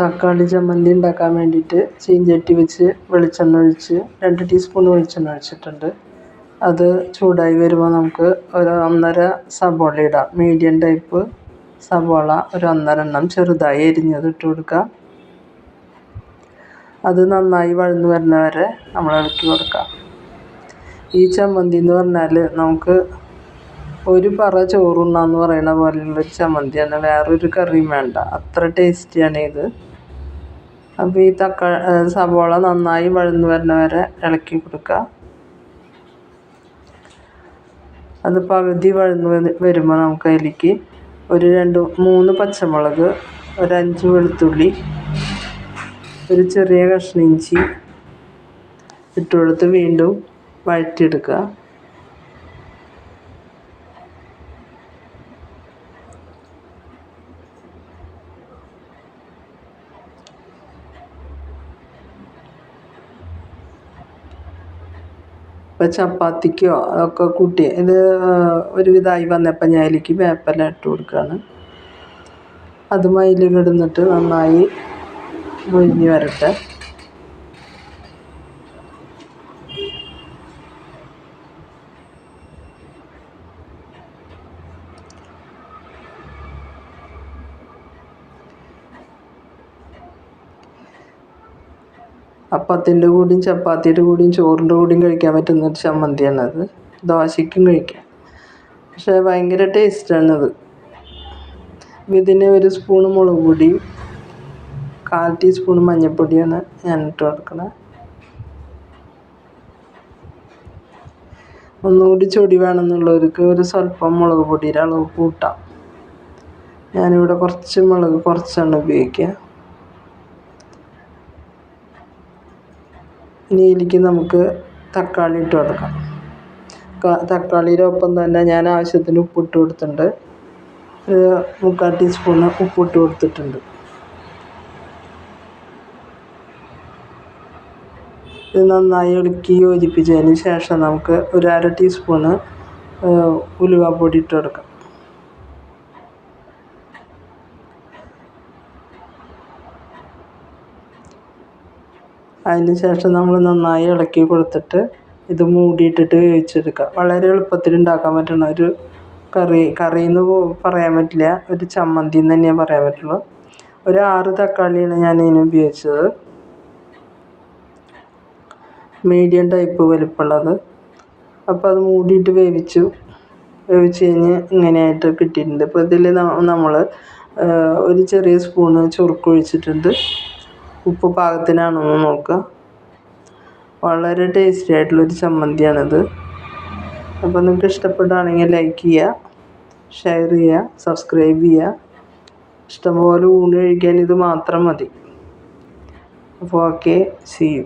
തക്കാളി ചമ്മന്തി ഉണ്ടാക്കാൻ വേണ്ടിയിട്ട് ചീഞ്ചട്ടി വെച്ച് വെളിച്ചെണ്ണ ഒഴിച്ച് രണ്ട് ടീസ്പൂൺ വെളിച്ചെണ്ണ ഒഴിച്ചിട്ടുണ്ട്. അത് ചൂടായി വരുമ്പോൾ നമുക്ക് ഒരു ഒന്നര സബോള ഇടാം. മീഡിയം ടൈപ്പ് സബോള ഒരു ഒന്നര എണ്ണം ചെറുതായി എരിഞ്ഞത് ഇട്ട് കൊടുക്കുക അത് നന്നായി വഴന്നു വരുന്ന വരെ നമ്മൾ ഇളക്കി കൊടുക്കാം. ഈ ചമ്മന്തി എന്ന് പറഞ്ഞാൽ നമുക്ക് ഒരു പറ ചോറുണ്ണാന്ന് പറയുന്ന പോലെയുള്ള ചമ്മന്തിയാണ്. വേറൊരു കറിയും വേണ്ട. അത്ര ടേസ്റ്റിയാണ് ഇത് അപ്പോൾ ഈ തക്കാളി സവോള നന്നായി വഴന്ന് വരുന്ന വരെ ഇളക്കി കൊടുക്കുക അത് പകുതി വഴന്ന് വരുമ്പോൾ നമുക്ക് അതിലേക്ക് ഒരു രണ്ട് മൂന്ന് പച്ചമുളക് ഒരു അഞ്ച് വെളുത്തുള്ളി ഒരു ചെറിയ കഷ്ണം ഇഞ്ചി ഇട്ട് വീണ്ടും വഴറ്റിയെടുക്കുക ഇപ്പോൾ ചപ്പാത്തിക്കോ അതൊക്കെ കൂട്ടി ഇത് ഒരുവിധമായി വന്നപ്പോൾ ഞാൻ അതിലേക്ക് വേപ്പില ഇട്ട് കൊടുക്കുകയാണ് അതും അതിലിടുന്നിട്ട് നന്നായി മൊരിഞ്ഞ് വരട്ടെ. അപ്പത്തിന്റെ കൂടെയും ചപ്പാത്തിയുടെ കൂടെയും ചോറിന്റെ കൂടെയും കഴിക്കാൻ പറ്റുന്ന ഒരു ചമ്മന്തിയാണത് ദോശയ്ക്കും കഴിക്കാം. പക്ഷേ ഭയങ്കര ടേസ്റ്റാണത് ഇതിന് ഒരു സ്പൂൺ മുളക് പൊടിയും കാൽ ടീസ്പൂൺ മഞ്ഞൾപ്പൊടിയാണ് ഞാൻ ഇട്ട് കൊടുക്കുന്നത് ഒന്നുകൂടി ചൊടി വേണമെന്നുള്ളവർക്ക് ഒരു സ്വല്പം മുളക് പൊടിയുടെ അളവ് കൂട്ടാം. ഞാനിവിടെ കുറച്ച് മുളക് കുറച്ചാണ് ഉപയോഗിക്കുക. ഇനി ഇതിലേക്ക് നമുക്ക് തക്കാളി ഇട്ട് കൊടുക്കാം. തക്കാളിയുടെ ഒപ്പം തന്നെ ഞാൻ ആവശ്യത്തിന് ഉപ്പിട്ട് കൊടുത്തിട്ടുണ്ട്. ഒരു മുക്കാൽ ടീസ്പൂൺ ഉപ്പിട്ട് കൊടുത്തിട്ടുണ്ട്. ഇത് നന്നായി ഇളക്കി യോജിപ്പിച്ചതിന് ശേഷം നമുക്ക് ഒരു അര ടീസ്പൂണ് ഉലുവാപ്പൊടി ഇട്ട് കൊടുക്കാം. അതിന് ശേഷം നമ്മൾ നന്നായി ഇളക്കി കൊടുത്തിട്ട് ഇത് മൂടിയിട്ടിട്ട് വേവിച്ചെടുക്കുക. വളരെ എളുപ്പത്തിൽ ഉണ്ടാക്കാൻ പറ്റുന്ന ഒരു കറി കറി എന്ന് പറയാൻ പറ്റില്ല. ഒരു ചമ്മന്തി എന്ന് തന്നെ പറയാൻ പറ്റുള്ളൂ. ഒരു ആറ് തക്കാളിയാണ് ഞാൻ ഇതിന് ഉപയോഗിച്ചത്. മീഡിയം ടൈപ്പ് വലിപ്പമുള്ളത്. അപ്പോൾ അത് മൂടിയിട്ട് വേവിച്ചു. വേവിച്ച് കഴിഞ്ഞ് ഇങ്ങനെയായിട്ട് കിട്ടിയിട്ടുണ്ട്. ഇപ്പോൾ ഇതിൽ നമ്മൾ ഒരു ചെറിയ സ്പൂണ് ചുരുക്കൊഴിച്ചിട്ടുണ്ട് ഉപ്പ് പാകത്തിനാണെന്ന് നോക്കുക. വളരെ ടേസ്റ്റി ആയിട്ടുള്ളൊരു ചമ്മന്തിയാണിത്. അപ്പോൾ നിങ്ങൾക്ക് ഇഷ്ടപ്പെടുകയാണെങ്കിൽ ലൈക്ക് ചെയ്യുക ഷെയർ ചെയ്യുക സബ്സ്ക്രൈബ് ചെയ്യുക. ഇഷ്ടംപോലെ ഊണ് കഴിക്കാൻ ഇത് മാത്രം മതി. അപ്പോൾ ഓക്കെ സീ യു